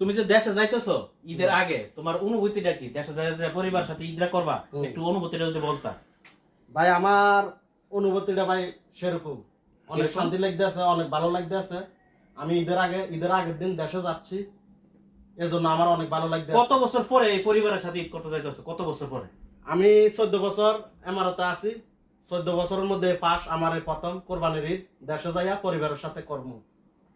তুমি যে দেশে যাইতেছো ঈদের আগে তোমার অনুভূতিটা কি? দেশে যাই পরিবার সাথে ঈদরা করবা? একটু অনুভূতিটা যদি বলতা। ভাই আমার অনুভূতিটা ভাই সেরকম। অনেক শান্তি লাগতে আছে অনেক ভালো লাগতে আছে আমি ঈদের আগে ঈদের আগের দিন দেশে যাচ্ছি। এজন্য আমার অনেক ভালো লাগতে কত বছর পরে এই পরিবারের সাথে ঈদ করতে যাইতেছো? কত বছর পরে? আমি চোদ্দ বছর এমারতে আছি। চোদ্দ বছরের মধ্যে পাস আমার প্রথম কোরবানির ঈদ দেশে যাইয়া পরিবারের সাথে কর্ম।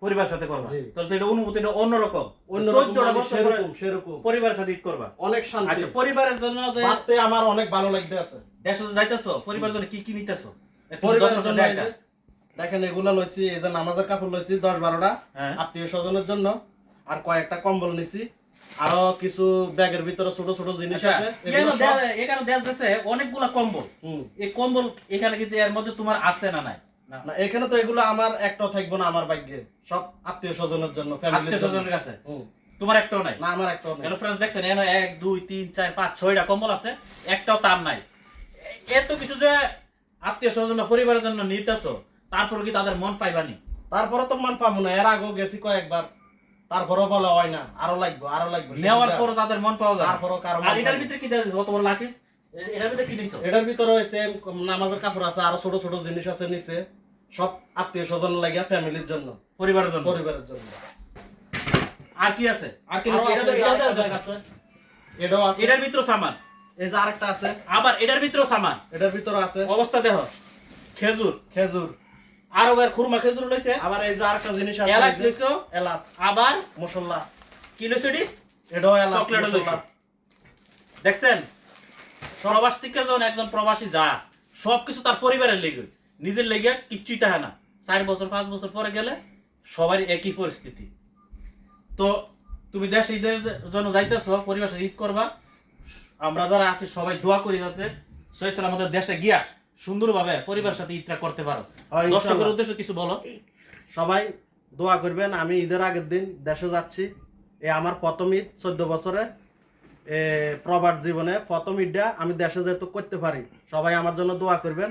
পরিবারের সাথে করবা। তাহলে তো এটা অনুভূতিটা অন্যরকম। চোদ্দটা মানে বছর সেরকম পরিবারের সাথে ঈদ করবা। অনেক শান্তি। আচ্ছা পরিবারের জন্য যে আমার অনেক ভালো লাগতে আছে। দেশে যাইতেছো পরিবারের জন্য কি কি নিতেছো? পরিবারের জন্য দেখেন এগুলা লইছি এই যে নামাজের কাপড় লইছি দশ বারোটা হ্যাঁ। আত্মীয় স্বজনের জন্য আর কয়েকটা কম্বল নিছি আরও কিছু ব্যাগের ভিতরে ছোট ছোট জিনিস আচ্ছা, আছে এখানে দেয়া- এখানে অনেকগুলা কম্বল। এই কম্বল এখানে কিন্তু এর মধ্যে তোমার আছে না নাই? না। এখানে তো এগুলো আমার একটাও থাকব না আমার ভাগ্যে। সব আত্মীয় স্বজনের জন্য আত্মীয় স্বজনের কাছে? তোমার একটাও নাই? না আমার একটাও নেই। হ্যালো ফ্রেন্ডস দেখছেন এখানে কম্বল আছে একটাও তার নাই। এত কিছু যে আত্মীয় স্বজন পরিবারের জন্য নিতেছো তারপরে কি তাদের মন পাইবানি তারপরে তো মান পাবো না এর আগেও গেছি কয়েকবার। তারপরেও বলে হয় না আরও লাগবে আরও লাগবে নেওয়ার। পরও তাদের মন পাওয়া যায়। তারপরেও কারও আর এটার। ভিতরে কি অত বড় লাখিস এটার ভিতরে কি দিছো? এটার ভিতরে সেম নামাজের কাপড় আছে আরও ছোট ছোট জিনিস আছে নিচে। সব আত্মীয় স্বজন লাগিয়া ফ্যামিলির জন্য পরিবারের জন্য? পরিবারের জন্য। আর কি আছে? আর কি আছে? এটাও। আছে। এটার ভিতরে সামান। এই যে আরেকটা আছে। আবার এটার ভিতরেও সামান। এটার ভিতরে আছে। অবস্থা দেখো। খেজুর। খেজুর। খুরমা খেজুর লইছে। আবার এই যে আরেকটা জিনিস আছে। এলাচ লইছো? এলাচ। আবার? মশলা। কি লইছো এটি? এটাও এলাচ চকলেটও মশলা। লইছে। দেখছেন? প্রবাস থেকে যখন একজন প্রবাসী যা সবকিছু তার পরিবারের লেগে। নিজের লেগে কিচ্ছুই তাহে না। চার বছর পাঁচ বছর পরে গেলে সবারই একই পরিস্থিতি। তো তুমি দেশ ঈদের জন্য যাইতেছ সাথে ঈদ করবা। আমরা যারা আছি সবাই দোয়া করি যাতে সহিসাল আমাদের দেশে গিয়া সুন্দরভাবে পরিবারের সাথে ঈদটা করতে পারো। হয়, দর্শকের উদ্দেশ্যে কিছু বলো। সবাই দোয়া করবেন আমি ঈদের আগের দিন দেশে যাচ্ছি। এ আমার প্রথম ঈদ চোদ্দ বছরে। এ প্রবাদ জীবনে প্রথম ঈদটা আমি দেশে যেহেতু করতে পারি সবাই আমার জন্য দোয়া করবেন।